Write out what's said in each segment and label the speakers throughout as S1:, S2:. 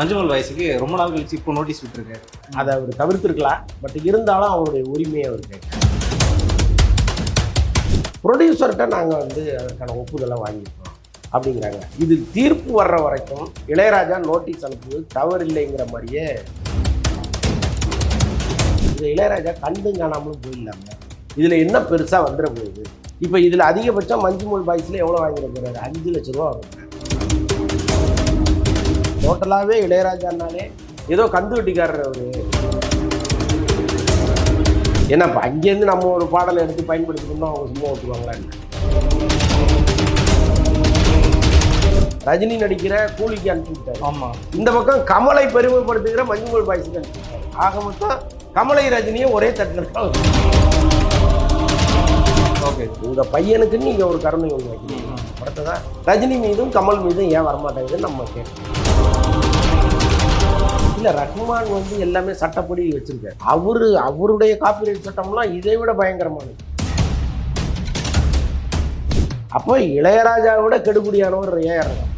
S1: அஞ்சுமல் வயசுக்கு ரொம்ப நாள் கழிச்சு இப்போ நோட்டீஸ் விட்டுருக்காரு.
S2: அதை அவர் தவிர்த்திருக்கலாம். பட் இருந்தாலும் அவருடைய உரிமையை அவர் கேட்கலாம் ப்ரொடியூசர்கிட்ட நாங்கள் வந்து அதற்கான ஒப்புதலை வாங்கியிருக்கோம் அப்படிங்கிறாங்க. இது தீர்ப்பு வர்ற வரைக்கும் இளையராஜா நோட்டீஸ் அனுப்புவது தவறில்லைங்கிற மாதிரியே இது இளையராஜா கண்டும் காணாமலும் போயிடலாங்க இதில் என்ன பெருசாக வந்துட போகுது? இப்போ இதில் அதிகபட்சம் மஞ்சுமூல் பாய்ஸில் எவ்வளோ வாங்கிட போகிறாரு அஞ்சு லட்ச ரூபா வருங்க டோட்டலாகவே இளையராஜானாலே ஏதோ கந்து வெட்டிக்காரர் அவரு. ஏன்னா இப்போ அங்கேருந்து நம்ம ஒரு பாடலை எடுத்து பயன்படுத்திக்கணும்னா அவங்க சும்மா ஓட்டுவாங்களா என்ன? ரஜினி நடிக்கிற கூலிக்கு அனுப்பி விட்டாரு
S1: ஆமா.
S2: இந்த பக்கம் கமலை பெருமைப்படுத்துகிற மஞ்சுமல் பாய்ஸுக்கு அனுப்பி விட்டாரு ஆக மொத்தம் கமலை ரஜினியும் ஒரே தட்டில்.
S1: ஓகே.
S2: உங்க பையனுக்கு நீங்க ஒரு கருணை ஒன்று வைக்கிறீங்க அடுத்ததா ரஜினி மீதும் கமல் மீதும் ஏன் வரமாட்டேங்குதுன்னு நம்ம கேட்கணும். இல்ல ரஹ்மான் வந்து எல்லாமே சட்டப்படி வச்சிருக்காரு. அவரு அவருடைய காப்பிரைட் சட்டம்லாம் இதை விட பயங்கரமானது. அப்போ இளையராஜாவை விட கெடுபடியானவர் ஏஆர் ஆனால்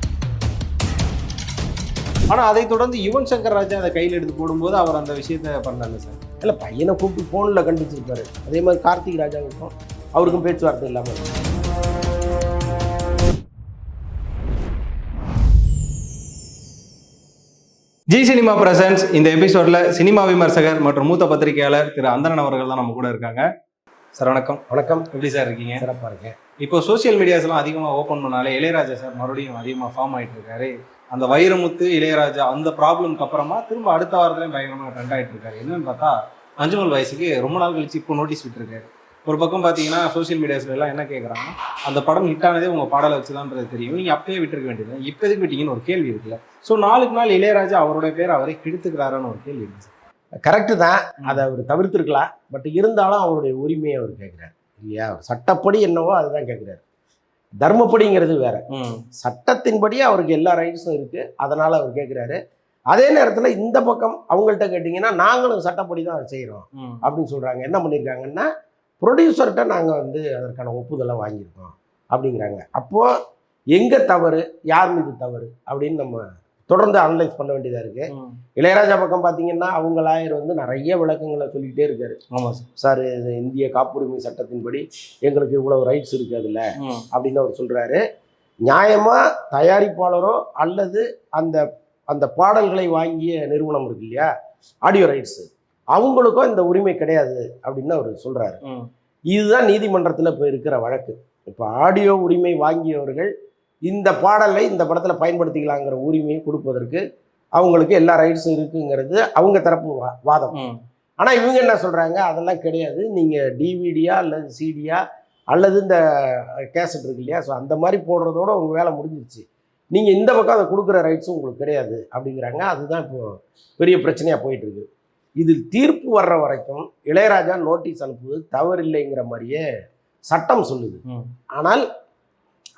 S1: ஆனா அதை தொடர்ந்து யுவன் சங்கர் ராஜா அதை கையில் எடுத்து போடும்போது அவர் அந்த விஷயத்த பண்ணல சார்.
S2: இல்லை பையனை கூப்பிட்டு ஃபோனில் கண்டிச்சிருப்பாரு. அதே மாதிரி கார்த்திக் ராஜாவுக்கும் அவருக்கும் பேச்சுவார்த்தை இல்லாமல்
S1: ஜி சினிமா பிரசன்ஸ் இந்த எபிசோட்ல சினிமா விமர்சகர் மற்றும் மூத்த பத்திரிகையாளர் திரு அந்தரன் அவர்கள் தான் நம்ம கூட இருக்காங்க. சார் வணக்கம்.
S2: வணக்கம்.
S1: எப்படி சார் இருக்கீங்க?
S2: சிறப்பாக இருக்கேன்.
S1: இப்போ சோஷியல் மீடியாஸ்லாம் அதிகமாக ஓப்பன் பண்ணாலே இளையராஜா சார் மறுபடியும் அதிகமாக ஃபார்ம் ஆயிட்டு இருக்காரு. அந்த வைரமுத்து இளையராஜா அந்த ப்ராப்ளம்க்கு அப்புறமா திரும்ப அடுத்த வாரத்துலயும் பயங்கரமாக ட்ரெண்ட் ஆயிட்டு இருக்காரு. என்னன்னு பார்த்தா அஞ்சுமல் வயசுக்கு ரொம்ப நாள் கழிச்சு இப்போ நோட்டீஸ் விட்டுருக்காரு. ஒரு பக்கம் பார்த்தீங்கன்னா சோஷியல் மீடியாஸ்ல எல்லாம் என்ன கேட்குறாங்க அந்த படம் ஹிட் ஆனதே உங்க பாடலை வச்சுதான்றது தெரியும். நீங்க அப்பயே விட்டுருக்க வேண்டியது இப்போ எதுக்கு விட்டீங்கன்னு ஒரு கேள்வி இருக்குல்ல. ஸோ நாளுக்கு நாள் இளையராஜா அவரோட பேர் அவரே கெடுத்துக்கிறாருன்னு ஒரு கேள்வி இருக்கு.
S2: கரெக்டு தான். அதை அவர் தவிர்த்திருக்கலாம். பட் இருந்தாலும் அவருடைய உரிமையை அவர் கேட்குறாரு இல்லையா? சட்டப்படி என்னவோ அதுதான் கேட்குறாரு தர்மப்படிங்கிறது வேற. சட்டத்தின்படி அவருக்கு எல்லா ரைட்ஸும் இருக்கு. அதனால அவர் கேட்குறாரு அதே நேரத்தில் இந்த பக்கம் அவங்கள்ட்ட கேட்டிங்கன்னா நாங்களும் சட்டப்படி தான் செய்கிறோம் அப்படின்னு சொல்கிறாங்க என்ன பண்ணியிருக்காங்கன்னா ப்ரொடியூசர்கிட்ட நாங்கள் வந்து அதற்கான ஒப்புதலை வாங்கியிருக்கோம் அப்படிங்கிறாங்க. அப்போது எங்கே தவறு யார் மீது தவறு அப்படின்னு நம்ம தொடர்ந்து அனலைஸ் பண்ண வேண்டியதாக இருக்குது. இளையராஜா பக்கம் பார்த்தீங்கன்னா அவங்க லாயர் வந்து நிறைய விளக்கங்களை சொல்லிக்கிட்டே இருக்காரு.
S1: ஆமா சார்
S2: சார் இது இந்திய காப்புரிமை சட்டத்தின்படி எங்களுக்கு இவ்வளவு ரைட்ஸ் இருக்கு அதில் அப்படின்னு அவர் சொல்றாரு. நியாயமா தயாரிப்பாளரோ அல்லது அந்த அந்த பாடல்களை வாங்கிய நிறுவனம் இருக்கு இல்லையா? ஆடியோ ரைட்ஸ் அவங்களுக்கும் இந்த உரிமை கிடையாது அப்படின்னு அவர் சொல்றாரு.
S1: ம்.
S2: இதுதான் நீதிமன்றத்தில் இப்போ இருக்கிற வழக்கு. இப்போ ஆடியோ உரிமை வாங்கியவர்கள் இந்த பாடலை இந்த படத்தில் பயன்படுத்திக்கலாங்கிற உரிமையை கொடுப்பதற்கு அவங்களுக்கு எல்லா ரைட்ஸும் இருக்குங்கிறது அவங்க தரப்பு வா வாதம். ஆனால் இவங்க என்ன சொல்கிறாங்க அதெல்லாம் கிடையாது. நீங்கள் டிவிடியா அல்லது சிடியா அல்லது இந்த கேசட் இருக்கு இல்லையா? ஸோ அந்த மாதிரி போடுறதோட உங்கள் வேலை முடிஞ்சிருச்சு. நீங்கள் இந்த பக்கம் அதை கொடுக்குற ரைட்ஸும் உங்களுக்கு கிடையாது அப்படிங்கிறாங்க. அதுதான் இப்போ பெரிய பிரச்சனையாக போயிட்டு இருக்கு. இதில் தீர்ப்பு வர்ற வரைக்கும் இளையராஜா நோட்டீஸ் அனுப்புவது தவறில்லைங்கிற மாதிரியே சட்டம் சொல்லுது. ஆனால்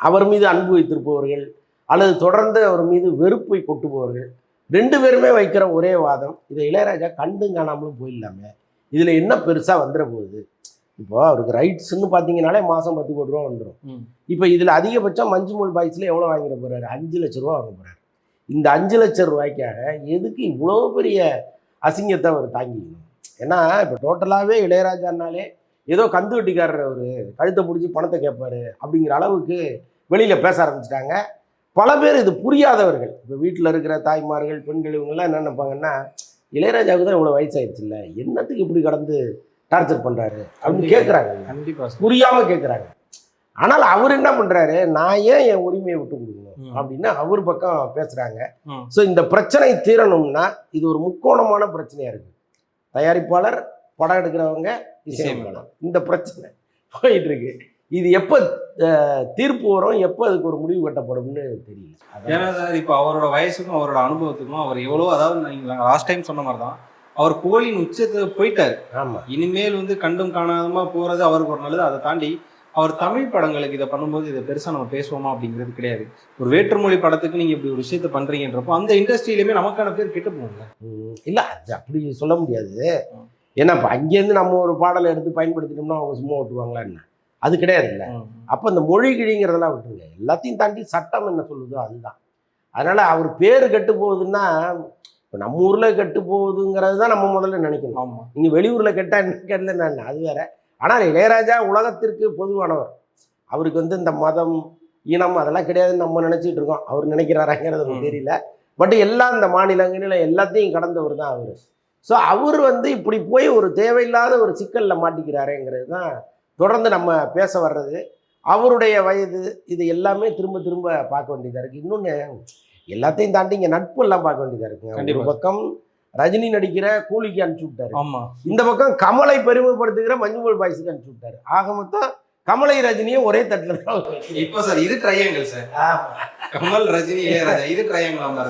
S2: அவர் மீது அன்பு வைத்திருப்பவர்கள் அல்லது தொடர்ந்து அவர் மீது வெறுப்பை கொட்டுபவர்கள் ரெண்டு பேருமே வைக்கிற ஒரே வாதம் இதை இளையராஜா கண்டும் காணாமலும் போயிடலாமே. இதில் என்ன பெருசாக வந்துட போகுது? இப்போ அவருக்கு ரைட்ஸ்ன்னு பார்த்தீங்கனாலே மாதம் பத்து கோடி ரூபா வந்துடும் இப்போ இதில் அதிகபட்சம் மஞ்சுமல் பாய்ஸில் எவ்வளோ வாங்கிட போகிறாரு அஞ்சு லட்ச ரூபா வாங்க போகிறாரு இந்த அஞ்சு லட்சம் ரூபாய்க்காக எதுக்கு இவ்வளோ பெரிய அசிங்கத்தை அவர் தாங்கிக்கணும். ஏன்னா இப்போ டோட்டலாகவே இளையராஜானாலே ஏதோ கந்து வெட்டிக்காரர் அவர் கழுத்தை பிடிச்சி பணத்தை கேட்பாரு அப்படிங்கிற அளவுக்கு வெளியில் பேச ஆரம்பிச்சிட்டாங்க. பல பேர் இது புரியாதவர்கள். இப்போ வீட்டில் இருக்கிற தாய்மார்கள் பெண்கள் இவங்கெல்லாம் என்ன நினைப்பாங்கன்னா இளையராஜாவுக்கு தான் இவ்வளோ வயசாயிடுச்சுல்ல என்னத்துக்கு இப்படி கடந்து டார்ச்சர் பண்ணுறாரு அப்படின்னு கேட்குறாங்க
S1: கண்டிப்பா. சார்
S2: புரியாம கேட்குறாங்க ஆனால் அவர் என்ன பண்றாரு? நான் ஏன் என் உரிமையை விட்டு கொடுக்கணும். அப்படின்னு அவர் பக்கம் பேசுறாங்க. ஸோ இந்த பிரச்சனை தீரணும்னா இது ஒரு முக்கோணமான பிரச்சனையா இருக்கு. தயாரிப்பாளர் படம் எடுக்கிறவங்க இசையமைப்பாளர். இந்த பிரச்சனை போயிட்டு இருக்கு. இது எப்போ தீர்ப்பு வரும்? எப்போ அதுக்கு ஒரு முடிவு கட்டப்படும்னு தெரியல.
S1: ஏன்னா சார் இப்போ அவரோட வயசுக்கும் அவரோட அனுபவத்துக்கும் அவர் எவ்வளோ அதாவது நீங்க லாஸ்ட் டைம் சொன்ன மாதிரி தான் அவர் புகழின் உச்சத்தை போயிட்டாரு.
S2: ஆமா.
S1: இனிமேல் வந்து கண்டும் காணாம போறது அவருக்கு ஒரு நல்லது. அதை தாண்டி அவர் தமிழ் படங்களுக்கு இதை பண்ணும்போது இதை பெருசா நம்ம பேசுவோமா அப்படிங்கிறது கிடையாது. ஒரு வேற்றுமொழி படத்துக்கு நீங்க இப்படி ஒரு விஷயத்த பண்றீங்கன்றப்போ அந்த இண்டஸ்ட்ரியிலுமே நமக்கான பேர் கெட்டு போகுங்க
S2: இல்ல அது அப்படி சொல்ல முடியாது. ஏன்னா இப்போ அங்கேருந்து நம்ம ஒரு பாடலை எடுத்து பயன்படுத்திட்டோம்னா அவங்க சும்மா ஓட்டுவாங்களா என்ன? அது கிடையாது இல்லை அப்போ இந்த மொழி கிழிங்கிறதெல்லாம் விட்டுருங்க. எல்லாத்தையும் தாண்டி சட்டம் என்ன சொல்லுதோ அதுதான். அதனால அவர் பேர் கெட்டு போகுதுன்னா இப்போ நம்ம ஊர்ல கெட்டு போகுதுங்கிறது தான் நம்ம முதல்ல நினைக்கணும்.
S1: ஆமா.
S2: நீங்க வெளியூர்ல கெட்டா என்ன கேட்டல அது வேற. ஆனால் இளையராஜா உலகத்திற்கு பொதுவானவர். அவருக்கு வந்து இந்த மதம் இனம் அதெல்லாம் கிடையாதுன்னு நம்ம நினைச்சிட்டு இருக்கோம். அவர் நினைக்கிறாராங்கிறது. நமக்கு தெரியல. பட் எல்லாம் இந்த மாநிலங்களில் எல்லாத்தையும் கடந்தவர் தான் அவர். ஸோ அவர் வந்து இப்படி போய் ஒரு தேவையில்லாத ஒரு சிக்கலில் மாட்டிக்கிறாரேங்கிறது தான் தொடர்ந்து நம்ம பேச வர்றது. அவருடைய வயது இது எல்லாமே திரும்ப திரும்ப பார்க்க வேண்டியதாக இருக்குது இன்னொன்று எல்லாத்தையும் தாண்டி இங்கே நட்பு எல்லாம் பார்க்க வேண்டியதாக இருக்குங்க. ஒரு. பக்கம் ரஜினி நடிக்கிற கூலிக்கு அனுப்பிச்சு விட்டாரு.
S1: ஆமா.
S2: இந்த பக்கம் கமலை பெருமைப்படுத்துகிற மஞ்சுமல் பாய்ஸுக்கு அனுப்பிச்சு விட்டாரு. ஆக மொத்தம் கமலை ரஜினியும் ஒரே தட்டில் தான்.
S1: இப்போ சார் இது ட்ரையாங்கிள் சார். கமல் ரஜினி இளையராஜா இது ட்ரையாங்கிள்
S2: ஆமா.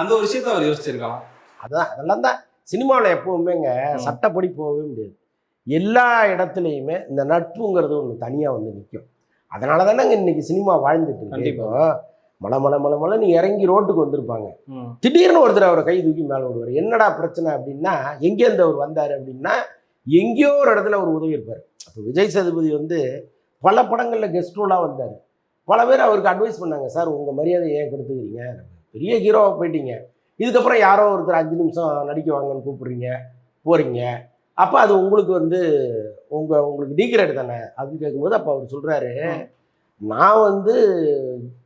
S1: அந்த ஒரு விஷயத்த அவர் யோசிச்சிருக்கலாம்.
S2: அதான் அதெல்லாம் தான். சினிமாவில் எப்பவுமேங்க. சட்டப்படி போகவே முடியாது. எல்லா இடத்துலையுமே இந்த நட்புங்கிறது ஒன்று தனியாக வந்து நிற்கும் அதனால தானேங்க இன்னைக்கு சினிமா வாழ்ந்துட்டு இருக்கு.
S1: கண்டிப்பா.
S2: இப்போ மலை மலை மலை மலைன்னு இறங்கி ரோட்டுக்கு வந்திருப்பாங்க. திடீர்னு ஒருத்தர் அவரை கை தூக்கி மேலே விடுவார் என்னடா பிரச்சனை? அப்படின்னா எங்கேருந்து அவர் வந்தார்? அப்படின்னா எங்கேயோ ஒரு இடத்துல அவர் உதவி இருப்பார். அப்போ விஜய் சேதுபதி வந்து பல படங்களில் கெஸ்ட் ரோலாக வந்தார். பல பேர் அவருக்கு அட்வைஸ் பண்ணாங்க. சார் உங்கள் மரியாதை ஏன் கெடுத்துக்கிறீங்க? பெரிய ஹீரோவாக போயிட்டீங்க. இதுக்கப்புறம் யாரோ ஒருத்தர் அஞ்சு நிமிஷம் நடிக்க வாங்கன்னு கூப்பிடுறீங்க. போகிறீங்க அப்போ அது உங்களுக்கு வந்து உங்கள் உங்களுக்கு டீக்ரேட் தானே? அப்படின்னு கேட்கும்போது அப்போ அவர் சொல்கிறாரு நான் வந்து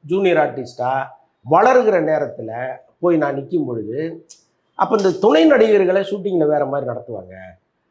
S2: ஜூனியர் ஆர்டிஸ்டா வளருகிற நேரத்தில் போய் நான் நிற்கும் பொழுது அப்போ இந்த துணை நடிகர்களை ஷூட்டிங்கில் வேறு மாதிரி நடத்துவாங்க.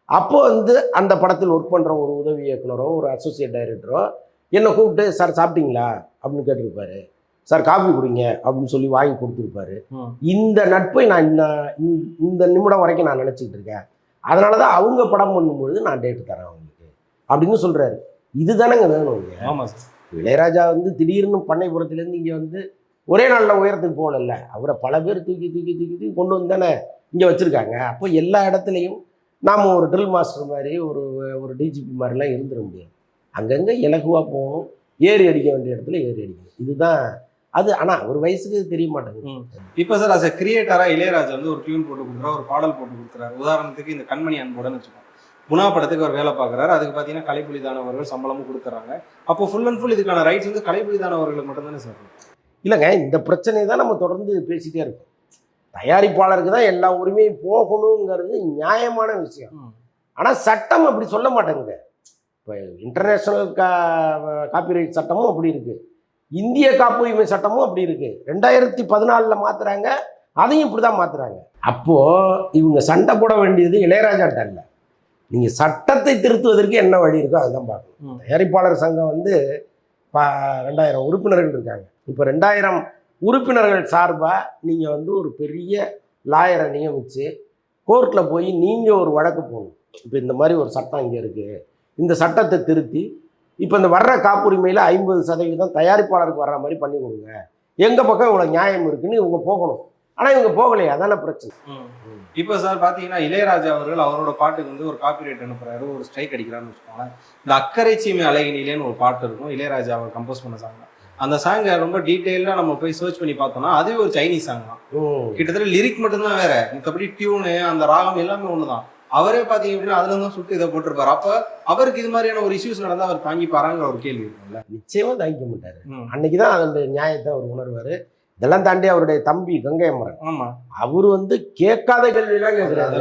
S2: அப்போ வந்து அந்த படத்தில் ஒர்க் பண்ணுற ஒரு உதவி இயக்குனரோ ஒரு அசோசியேட் டைரக்டரோ என்னை கூப்பிட்டு சார் சாப்பிட்டீங்களா? அப்படின்னு கேட்டிருப்பாரு. சார் காபி குடிங்க அப்படின்னு சொல்லி வாங்கி கொடுத்துருப்பாரு. இந்த நட்பை நான் இந்த- இந்த நிமிடம் வரைக்கும் நான் நினச்சிக்கிட்டு இருக்கேன். அதனால தான் அவங்க படம் பண்ணும்பொழுது நான் டேட்டு தரேன் அவங்களுக்கு. அப்படின்னு சொல்கிறாரு இதுதானங்க வேணும் இங்க.
S1: ஆமா சார்.
S2: இளையராஜா வந்து திடீர்னு பண்ணைப்புறத்துலேருந்து இங்கே வந்து ஒரே நாளில் உயரத்துக்கு போகலல்ல. அவரை பல பேர் தூக்கி தூக்கி தூக்கி தூக்கி கொண்டு வந்து தானே இங்கே வச்சுருக்காங்க. அப்போ எல்லா இடத்துலையும் நாம் ஒரு ட்ரில் மாஸ்டர் மாதிரி ஒரு ஒரு டிஜிபி மாதிரிலாம் இருந்துட முடியாது. அங்கங்கே இலகுவாக போகணும் ஏறி அடிக்க வேண்டிய இடத்துல ஏறி அடிக்கணும். இதுதான் அது. ஆனால் ஒரு வயசுக்கு தெரிய மாட்டேங்குது.
S1: இப்போ சார் அஸ் கிரியேட்டராக இளையராஜா வந்து ஒரு டியூன் போட்டு கொடுக்குறாரு ஒரு பாடல் போட்டு கொடுக்குறாரு. உதாரணத்துக்கு இந்த கண்மணி அன்போடன்னு வச்சுக்கோங்க. குணா படத்துக்கு அவர் வேலை பார்க்குறாரு. அதுக்கு பார்த்தீங்கன்னா கலைப்புலிதானவர்கள் சம்பளமும் கொடுக்குறாங்க. அப்போ ஃபுல் அண்ட் ஃபுல் இதுக்கான ரைட்ஸ் வந்து கலைப்புலிதானவர்களுக்கு மட்டும் தானே சார்?
S2: இல்லைங்க இந்த பிரச்சனையை தான் நம்ம தொடர்ந்து பேசிகிட்டே இருக்கோம். தயாரிப்பாளருக்கு தான் எல்லா உரிமையும் போகணுங்கிறது நியாயமான விஷயம். ஆனால் சட்டம் அப்படி சொல்ல மாட்டேங்குது. இப்போ இன்டர்நேஷ்னல் கா காப்பிரைட் சட்டமும் அப்படி இருக்குது இந்திய காப்புரிமை சட்டமும் அப்படி இருக்குது ரெண்டாயிரத்தி பதினாலில் மாற்றுறாங்க அதையும் இப்படி தான் மாற்றுறாங்க அப்போது இவங்க சண்டை போட வேண்டியது இளையராஜாட்ட இல்லை நீங்கள் சட்டத்தை திருத்துவதற்கு என்ன வழி இருக்கோ அதுதான் பார்க்கணும். தயாரிப்பாளர் சங்கம் வந்து பா ரெண்டாயிரம் உறுப்பினர்கள் இருக்காங்க. இப்போ ரெண்டாயிரம் உறுப்பினர்கள் சார்பாக நீங்கள் வந்து ஒரு பெரிய லாயரை நியமித்து கோர்ட்டில் போய் நீங்கள் ஒரு வழக்கு போகணும் இப்போ இந்த மாதிரி ஒரு சட்டம் இங்கே இருக்குது இந்த சட்டத்தை திருத்தி இப்போ இந்த வர்ற காப்புரிமையில் ஐம்பது சதவீதம் தயாரிப்பாளருக்கு வர்ற மாதிரி பண்ணி கொடுங்க. எங்கள் பக்கம் இவ்வளோ நியாயம் இருக்குன்னு இவங்க போகணும். ஆனால் இவங்க போகலையே அதான பிரச்சனை.
S1: இப்போ சார் பார்த்தீங்கன்னா இளையராஜா அவர்கள் அவரோட பாட்டுக்கு வந்து ஒரு காப்பிரைட் அனுப்புறாரு ஒரு ஸ்ட்ரைக் அடிக்கிறான்னு வச்சுக்கோங்களேன். இந்த அக்கறை சீமை அழகினிலேன்னு ஒரு பாட்டு இருக்கும் இளையராஜா அவர் கம்போஸ் பண்ண சாங் அந்த சாங்கை ரொம்ப டீட்டெயிலாக நம்ம போய் சர்ச் பண்ணி பார்த்தோம்னா அதுவே ஒரு சைனீஸ் சாங் தான். கிட்டத்தட்ட லிரிக் மட்டும்தான் வேற. மத்தபடி டியூனு அந்த ராகம் எல்லாமே ஒண்ணுதான். அவரே பாத்தீங்க அப்படின்னா அதுல தான் சுட்டு இதை போட்டிருப்பாரு. அப்ப அவருக்கு இது மாதிரியான ஒரு இஷ்யூஸ் நடந்தா அவர் தாங்கிப்பாராங்கிற ஒரு கேள்வி இருக்கும்ல.
S2: நிச்சயமாக தாங்கிக்க மாட்டார். அன்னைக்கு தான் அதனுடைய நியாயத்தை அவர் உணர்வார். இதெல்லாம் தாண்டி அவருடைய தம்பி கங்கை அமரன்.
S1: ஆமா.
S2: அவர் வந்து கேட்காத கேள்வியெல்லாம் கேட்குறாரு.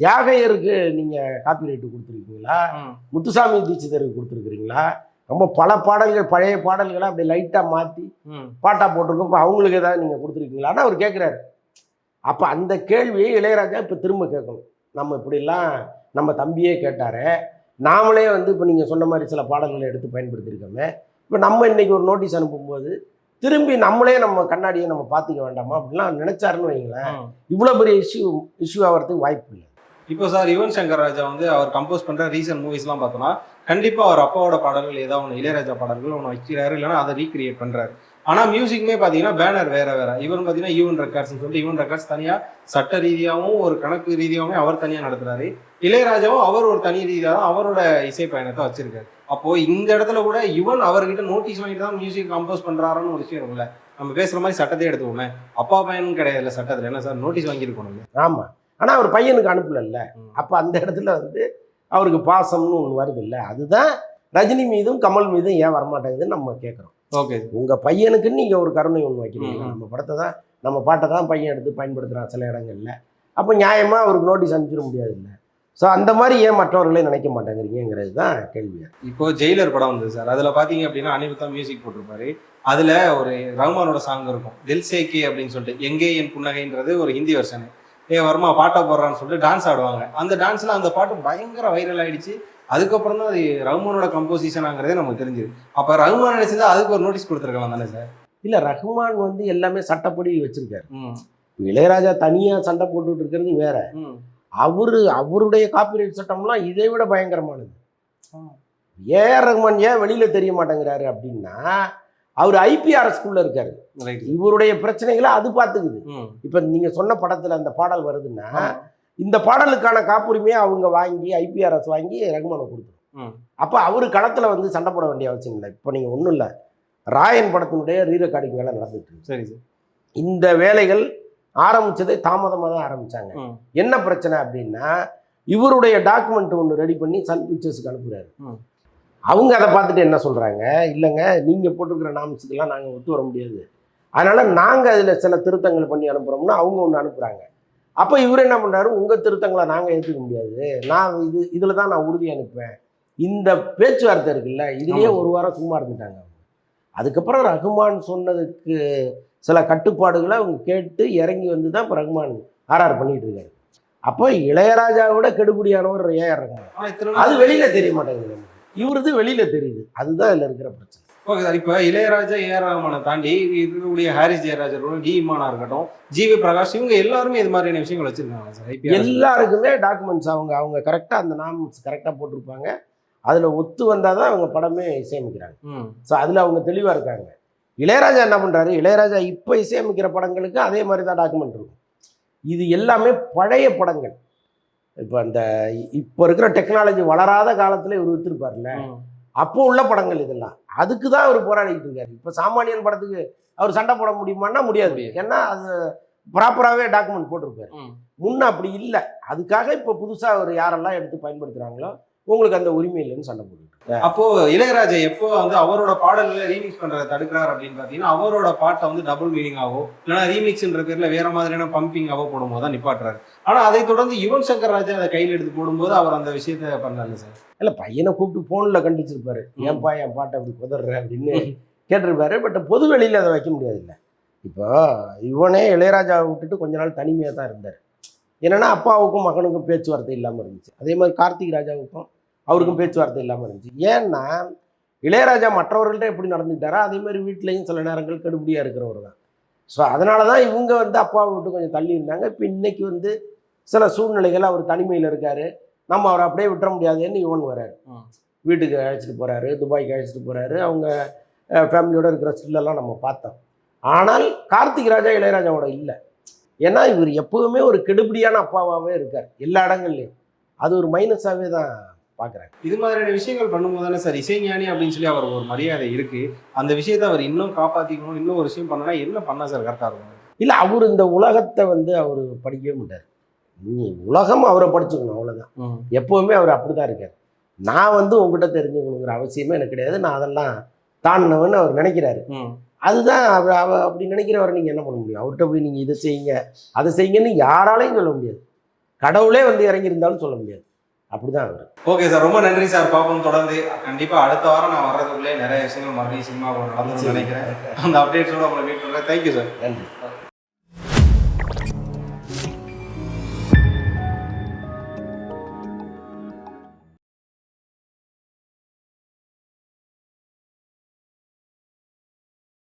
S2: தியாகையருக்கு நீங்கள் காப்பிரைட் கொடுத்துருக்கீங்களா?
S1: ம்.
S2: முத்துசாமி தீட்சிதருக்கு கொடுத்துருக்குறீங்களா? ரொம்ப பல பாடல்கள் பழைய பாடல்களை அப்படி லைட்டாக மாற்றி
S1: ம்.
S2: பாட்டா போட்டிருக்கோம். அவங்களுக்கு ஏதாவது நீங்கள் கொடுத்துருக்கீங்களான்னு அவர் கேட்குறாரு. அப்போ அந்த கேள்வியை இளையராஜா இப்போ திரும்ப கேட்கணும். நம்ம இப்படிலாம் நம்ம தம்பியே கேட்டாரே நாமளே வந்து இப்போ நீங்கள் சொன்ன மாதிரி சில பாடல்களை எடுத்து பயன்படுத்தியிருக்கோமே. இப்போ நம்ம இன்னைக்கு ஒரு நோட்டீஸ் அனுப்பும்போது திரும்பி நம்மளே நம்ம கண்ணாடியை நம்ம பார்த்துக்க வேண்டாமா? அப்படிலாம் நினைச்சாருன்னு வைங்களேன். இவ்வளோ பெரிய இஷ்யூ இஷ்யூ ஆகிறதுக்கு வாய்ப்பு இல்லை.
S1: இப்போ சார் யுவன் சங்கர் ராஜா வந்து அவர் கம்போஸ் பண்ற ரீசன்ட் மூவிஸ்லாம் பார்த்தோம்னா கண்டிப்பா அவர் அப்பாவோட பாடல்கள் ஏதாவது ஒன்று இளையராஜா பாடல்கள் ஒன்று வைக்கிறாரு இல்லைன்னா அதை ரீக்ரியேட் பண்றாரு. ஆனா மியூசிக்குமே பாத்தீங்கன்னா பேனர் வேற வேற. இவன் பாத்தீங்கன்னா ஈவன் ரெக்கார்ட்ஸ் சொல்லிட்டு ஈவன் ரெக்கார்ட்ஸ் தனியா சட்ட ரீதியாகவும் ஒரு கணக்கு ரீதியாகவும் அவர் தனியா நடத்துறாரு. இளையராஜாவும் அவர் ஒரு தனி ரீதியாக தான் அவரோட இசை பயணத்தை வச்சிருக்காரு. அப்போ இந்த இடத்துல கூட இவன் அவர்கிட்ட நோட்டீஸ் வாங்கிட்டு தான் மியூசிக் கம்போஸ் பண்றாருன்னு ஒரு விஷயம் இருக்குல்ல நம்ம பேசுற மாதிரி சட்டத்தை எடுத்துக்கோமே. அப்பா பையனும் கிடையாதுல்ல சட்டத்துல. என்ன சார்? நோட்டீஸ் வாங்கியிருக்கணும்
S2: ஆமாம் ஆனால் அவர் பையனுக்கு அனுப்பலல்ல. அப்போ அந்த இடத்துல வந்து அவருக்கு பாசம்னு ஒன்று வருது இல்லை அதுதான் ரஜினி மீதும் கமல் மீதும் ஏன் வரமாட்டேங்குதுன்னு நம்ம கேட்குறோம்
S1: ஓகே.
S2: உங்க பையனுக்குன்னு நீங்க ஒரு கருணை ஒன்று வைக்கிறீங்க. நம்ம படத்தை தான் நம்ம பாட்டை தான் பையன் எடுத்து பயன்படுத்துறான் சில இடங்கள்ல. அப்போ நியாயமா அவருக்கு நோட்டீஸ் அனுப்பிச்சிட முடியாது இல்லை ஸோ அந்த மாதிரி ஏன் மற்றவர்களே நினைக்க மாட்டேங்கிறீங்கிறது தான் கேள்வி
S1: இப்போ ஜெயிலர் படம் வந்தது சார். அதுல பாத்தீங்க அப்படின்னா அனிருத்தா மியூசிக் போட்டிருப்பாரு. அதுல ஒரு ரஹ்மானோட சாங் இருக்கும். தில் சேக்கி அப்படின்னு சொல்லிட்டு எங்கே என் புன்னகைன்றது ஒரு ஹிந்தி வெர்ஷனு ஏ வர்மா பாட்டை போடுறான்னு சொல்லிட்டு டான்ஸ் ஆடுவாங்க. அந்த டான்ஸ்ல அந்த பாட்டு பயங்கர வைரல் ஆயிடுச்சு. அதுக்கப்புறம் தான் அது ரஹ்மானோட கம்போசிஷனாங்கிறதே நமக்கு தெரிஞ்சுது. அப்ப ரஹ்மான் நினைச்சதா அதுக்கு ஒரு நோட்டீஸ் கொடுத்துருக்கலாம் தானே சார்?
S2: இல்ல ரஹ்மான் வந்து எல்லாமே சட்டப்படி வச்சிருக்காரு.
S1: ம்.
S2: இளையராஜா தனியா சண்டை போட்டுட்டு இருக்கிறது வேற.
S1: ம்.
S2: அவரு அவருடைய காப்பிரைட் சட்டம்லாம் இதை விட பயங்கரமானது. ஏஆர் ரஹ்மான் ஏன் வெளியில தெரிய மாட்டேங்கிறாரு அப்படின்னா அவர் ஐபிஆர்எஸ்குள்ள இருக்காரு.
S1: ரைட்
S2: இவருடைய பிரச்சனைகளை அது பார்த்துக்குது. இப்ப நீங்க சொன்ன படத்துல அந்த பாடல் வருதுன்னா. இந்த பாடலுக்கான காப்புரிமையை அவங்க வாங்கி ஐபிஆர்எஸ் வாங்கி ரகுமானை கொடுத்துரும். அப்போ அவர் களத்தில் வந்து சண்டை போட வேண்டிய அவசியம் இல்லை. இப்போ நீங்கள் ஒன்றும் இல்லை. ராயன் படத்தினுடைய ரீ ரெக்கார்டிங் வேலை நடந்துட்டு
S1: சரி சார்.
S2: இந்த வேலைகள் ஆரம்பிச்சதே தாமதமாக தான் ஆரம்பிச்சாங்க.
S1: ம்.
S2: என்ன பிரச்சனை அப்படின்னா இவருடைய டாக்குமெண்ட் ஒன்று ரெடி பண்ணி சன் பிக்சர்ஸ்க்கு அனுப்புறாரு.
S1: ம்.
S2: அவங்க அதை பார்த்துட்டு என்ன சொல்கிறாங்க இல்லைங்க நீங்கள் போட்டிருக்கிற நாமத்துக்கெல்லாம் நாங்கள் ஒத்து வர முடியாது. அதனால் நாங்கள் அதில் சில திருத்தங்கள் பண்ணி அனுப்புகிறோம்னா அவங்க ஒன்று அனுப்புகிறாங்க அப்போ இவர் என்ன பண்ணுறாரு உங்கள் திருத்தங்களை நாங்கள் ஏற்றுக்க முடியாது. நான் இது இதில் தான் நான் உறுதி அனுப்புவேன். இந்த பேச்சுவார்த்தை இருக்குல்ல இதுலேயே. ஒரு வாரம் சும்மா இருந்துட்டாங்க அவங்க. அதுக்கப்புறம் ரகுமான் சொன்னதுக்கு சில கட்டுப்பாடுகளை அவங்க கேட்டு இறங்கி வந்து தான் இப்போ ரகுமான் ஆர்ஆர் பண்ணிட்டு இருக்காரு. அப்போ இளையராஜாவோட கெடுபடியானவர் ஏஆர் ரகுமான். அது வெளியில தெரிய மாட்டேங்குது. இவருது வெளியில தெரியுது. அதுதான் இதுல இருக்கிற பிரச்சனை.
S1: ஓகே சார் இப்போ இளையராஜா ஏஆர் ரஹ்மானை தாண்டி இருக்கக்கூடிய ஹாரிஸ் ஜெயராஜ் இருக்கட்டும் டி இமானா இருக்கட்டும் ஜிவி பிரகாஷ் இவங்க எல்லாருமே இது மாதிரியான விஷயங்கள் வச்சிருக்காங்க சார் ஐபிஎல்
S2: எல்லாருக்குமே டாக்குமெண்ட்ஸ் அவங்க அவங்க கரெக்டாக அந்த நாம்ஸ் கரெக்டாக போட்டிருப்பாங்க. அதில் ஒத்து வந்தால் தான் அவங்க படமே இசையமைக்கிறாங்க ஸோ அதில் அவங்க தெளிவாக இருக்காங்க. இளையராஜா என்ன பண்ணுறாரு இளையராஜா இப்போ இசையமைக்கிற படங்களுக்கு அதே மாதிரி தான் டாக்குமெண்ட் இருக்கும். இது எல்லாமே பழைய படங்கள். இப்போ அந்த இப்போ இருக்கிற டெக்னாலஜி வளராத காலத்தில் இவர் விற்றுருப்பார்ல. அப்போ உள்ள படங்கள் இதெல்லாம். அதுக்கு தான் அவர் போராடிட்டு இருக்காரு. இப்போ சாமானியன் படத்துக்கு அவர் சண்டை போட முடியுமான்னா முடியாது. ஏன்னா அது ப்ராப்பராகவே டாக்குமெண்ட் போட்டிருப்பாரு. முன்ன அப்படி இல்லை. அதுக்காக இப்போ புதுசாக அவர் யாரெல்லாம் எடுத்து பயன்படுத்துகிறாங்களோ உங்களுக்கு அந்த உரிமை இல்லைன்னு சண்டை இருக்காரு.
S1: அப்போ இளையராஜா எப்போ வந்து அவரோட பாடல்களை ரீமிக்ஸ் பண்றதை தடுக்கிறார் அப்படின்னு பாத்தீங்கன்னா அவரோட பாட்டை வந்து டபுள் மீனிங் ஆகும் இல்லைன்னா ரீமிக்ஸ்ன்ற பேர்ல வேற மாதிரியான பம்பிங் ஆகோ போடும்போது தான் நிப்பாட்டுறாரு. ஆனா அதை தொடர்ந்து யுவன் சங்கர் ராஜா அதை கையில் எடுத்து போடும்போது அவர் அந்த விஷயத்த பண்ணல சார்?
S2: இல்லை பையனை கூப்பிட்டு ஃபோனில் கண்டிச்சிருப்பாரு. ஏன்பா என் பாட்டை அப்படி குதற அப்படின்னு கேட்டிருப்பாரு. பட் பொது வெளியில் அதை வைக்க முடியாது இல்லை இப்போ இவனே இளையராஜாவை விட்டுட்டு கொஞ்ச நாள் தனிமையாக தான் இருந்தார். என்னன்னா அப்பாவுக்கும் மகனுக்கும் பேச்சுவார்த்தை இல்லாமல் இருந்துச்சு. அதே மாதிரி கார்த்திக் ராஜாவுக்கும் அவருக்கும் பேச்சுவார்த்தை இல்லாமல் இருந்துச்சு. ஏன்னா இளையராஜா மற்றவர்கள்ட்ட எப்படி நடந்துக்கிட்டாரோ அதே மாதிரி வீட்லேயும் சில நேரங்கள் கெடுபடியாக இருக்கிறவர் தான். ஸோ அதனால தான் இவங்க வந்து அப்பாவை விட்டு கொஞ்சம் தள்ளி இருந்தாங்க. இப்போ இன்னைக்கு வந்து சில சூழ்நிலைகள் அவர் தனிமையில் இருக்காரு. நம்ம அவரை அப்படியே விட்டுற முடியாதுன்னு இவன் வராரு. வீட்டுக்கு அழைச்சிட்டு போறாரு துபாய்க்கு அழைச்சிட்டு போறாரு. அவங்க ஃபேமிலியோட இருக்கிற ஸ்டில்லெல்லாம் நம்ம பார்த்தோம். ஆனால் கார்த்திக் ராஜா இளையராஜாவோட இல்லை. ஏன்னா இவர் எப்பவுமே ஒரு கெடுபிடியான அப்பாவாகவே இருக்கார். எல்லா இடங்கள்லையும். அது ஒரு மைனஸாகவே தான் பார்க்குறாங்க
S1: இது மாதிரியான விஷயங்கள் பண்ணும்போது தானே சார் இசைஞானி அப்படின்னு சொல்லி அவர் ஒரு மரியாதை இருக்கு. அந்த விஷயத்தை அவர் இன்னும் காப்பாத்திக்கணும் இன்னும் ஒரு விஷயம் பண்ணனா என்ன பண்ணா சார் கரெக்டா இருக்கும்?
S2: இல்லை அவர் இந்த உலகத்தை வந்து அவர் படிக்கவே மாட்டார். நீ உலகம் அவரை படிச்சுக்கணும் அவ்வளோதான். எப்போவுமே அவர் அப்படி தான் இருக்கார். நான் வந்து உங்ககிட்ட தெரிஞ்சுக்கணுங்கிற அவசியமே எனக்கு கிடையாது. நான் அதெல்லாம் தாண்டினவன்னு அவர் நினைக்கிறாரு. அதுதான் அவர் அவ அப்படி நினைக்கிறவரை நீங்கள் என்ன பண்ண முடியும்? அவர்கிட்ட போய் நீங்கள் இதை செய்யுங்க அதை செய்யுங்கன்னு யாராலையும் சொல்ல முடியாது. கடவுளே வந்து இறங்கியிருந்தாலும் சொல்ல முடியாது. அப்படிதான் அவர்
S1: ஓகே சார் ரொம்ப நன்றி சார் பாப்போம் தொடர்ந்து. கண்டிப்பா அடுத்த வாரம் நான் வர்றதுக்குள்ளே நிறைய விஷயங்கள் மறுபடியும் சினிமா நடந்துன்னு நினைக்கிறேன். அந்த அப்டேட்ஸோட உங்களை மீட் பண்றேன். தேங்க்யூ சார்
S2: நன்றி.